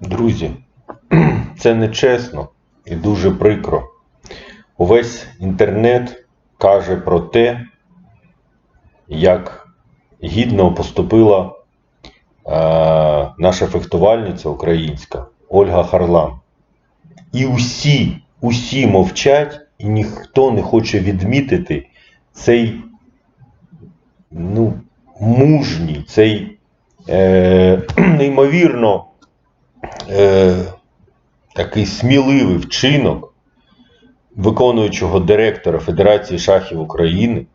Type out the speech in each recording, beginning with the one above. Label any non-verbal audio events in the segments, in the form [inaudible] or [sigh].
Друзі, [clears throat] це нечесно і дуже прикро. Увесь інтернет каже про те, як гідно поступила е, наша фехтувальниця українська Ольга Харлан. І усі, усі мовчать, і ніхто не хоче відмітити цей ну, мужній, цей е, [clears throat] неймовірно е, такий сміливий вчинок виконуючого директора Федерації шахів України,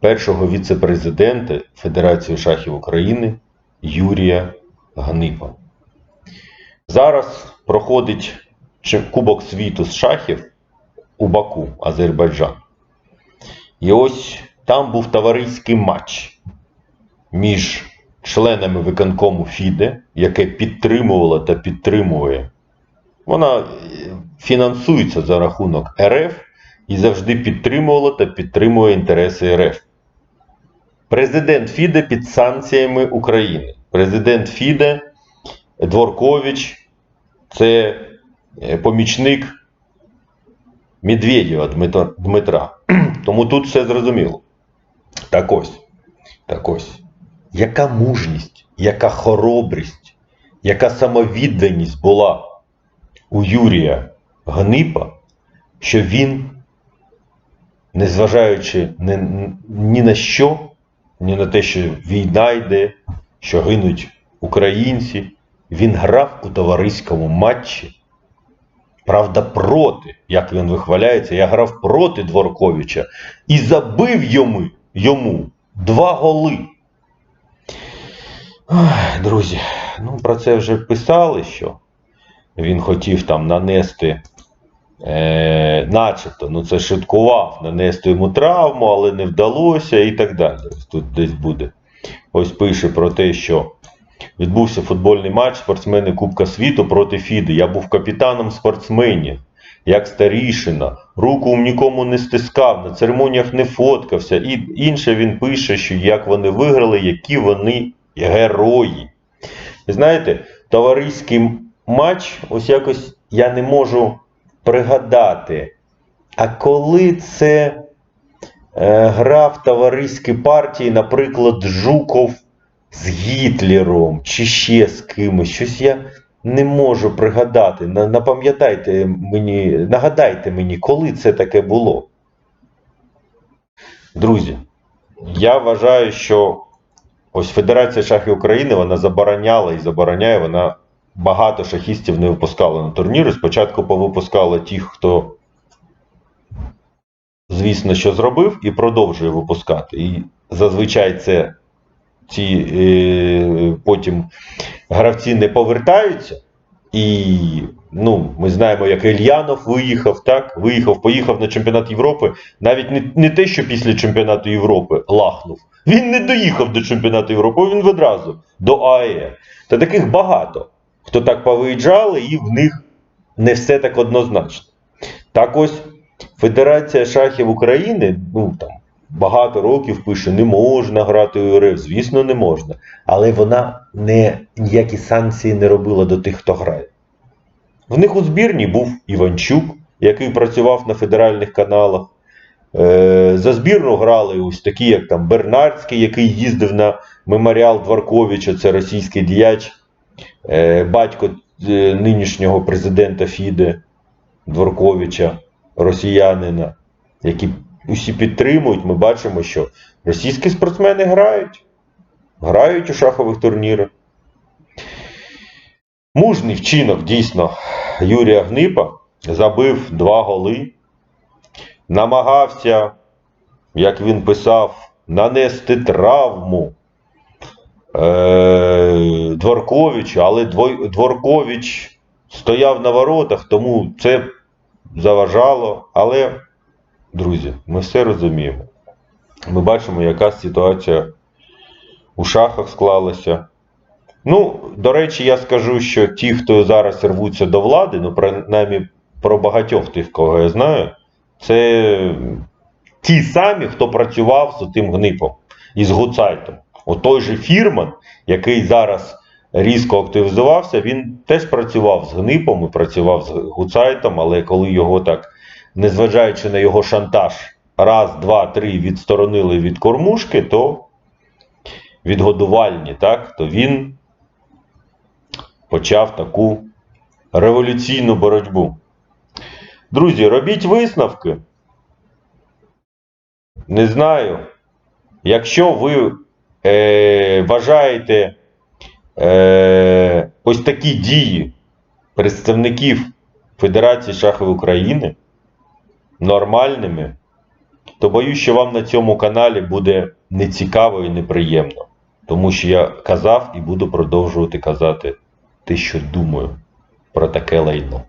першого віце-президента Федерації шахів України Юрія Гнипа. Зараз проходить Кубок світу з шахів у Баку, Азербайджан. І ось там був товариський матч між членами виконкому ФІДЕ, яке підтримувало та підтримує. Вона е, фінансується за рахунок РФ і завжди підтримувала та підтримує інтереси РФ. Президент ФІДЕ під санкціями України. Президент ФІДЕ Дворкович це е, помічник Медведєва Дмитра. [clears throat] Тому тут все зрозуміло. Так ось. Так ось. Яка мужність, яка хоробрість, яка самовідданість була у Юрія Гнипа, що він, незважаючи ні, на що, ні на те, що війна йде, що гинуть українці, він грав у товариському матчі. Правда, проти, як він вихваляється, я грав проти Дворковича і забив йому, йому два голи. Друзі, ну про це вже писали, що він хотів там нанести, е, начебто, ну це шуткував, нанести йому травму, але не вдалося і так далі. Тут десь буде. Ось пише про те, що відбувся футбольний матч спортсмени Кубка світу проти Фіди. Я був капітаном спортсменів, як старішина, руку нікому не стискав, на церемоніях не фоткався. І інше він пише, що як вони виграли, які вони герої. Знаєте, товариський матч, ось якось я не можу пригадати. А коли це е, грав товариські партії, наприклад, Жуков з Гітлером чи ще з кимось, щось я не можу пригадати. Напам'ятайте мені, нагадайте мені, коли це таке було. Друзі, я вважаю, що ось Федерація шахів України вона забороняла і забороняє, вона багато шахістів не випускала на турніри. Спочатку повипускала тих, хто, звісно, що зробив, і продовжує випускати. І зазвичай це ці е, потім гравці не повертаються. І ну, ми знаємо, як Ільянов виїхав, так, виїхав, поїхав на чемпіонат Європи. Навіть не, не те, що після чемпіонату Європи лахнув. Він не доїхав до чемпіонату Європи, він відразу до АЕ. Та таких багато, хто так повиїжджали, і в них не все так однозначно. Так ось Федерація шахів України, ну там багато років пише, не можна грати у РФ, звісно, не можна. Але вона не, ніякі санкції не робила до тих, хто грає. В них у збірні був Іванчук, який працював на федеральних каналах. Е, за збірну грали ось такі, як там Бернардський, який їздив на меморіал Дворковича, це російський діяч, е, батько е, нинішнього президента Фіде Дворковича, росіянина, які усі підтримують. Ми бачимо, що російські спортсмени грають, грають у шахових турнірах. Мужний вчинок дійсно Юрія Гнипа забив два голи, намагався, як він писав, нанести травму е- Дворковичу, але Дворкович стояв на воротах, тому це заважало. Але, друзі, ми все розуміємо. Ми бачимо, яка ситуація у шахах склалася. Ну, до речі, я скажу, що ті, хто зараз рвуться до влади, ну, принаймні про багатьох тих, кого я знаю, це ті самі, хто працював з тим гнипом і з Гуцайтом. От той же Фірман, який зараз різко активізувався, він теж працював з гнипом і працював з гуцайтом, але коли його так, незважаючи на його шантаж, раз, два, три відсторонили від кормушки, то від годувальні, так, то він почав таку революційну боротьбу. Друзі, робіть висновки. Не знаю. Якщо ви е, вважаєте е, ось такі дії представників Федерації шахів України нормальними, то боюсь, що вам на цьому каналі буде нецікаво і неприємно. Тому що я казав і буду продовжувати казати те, що думаю про таке лайно.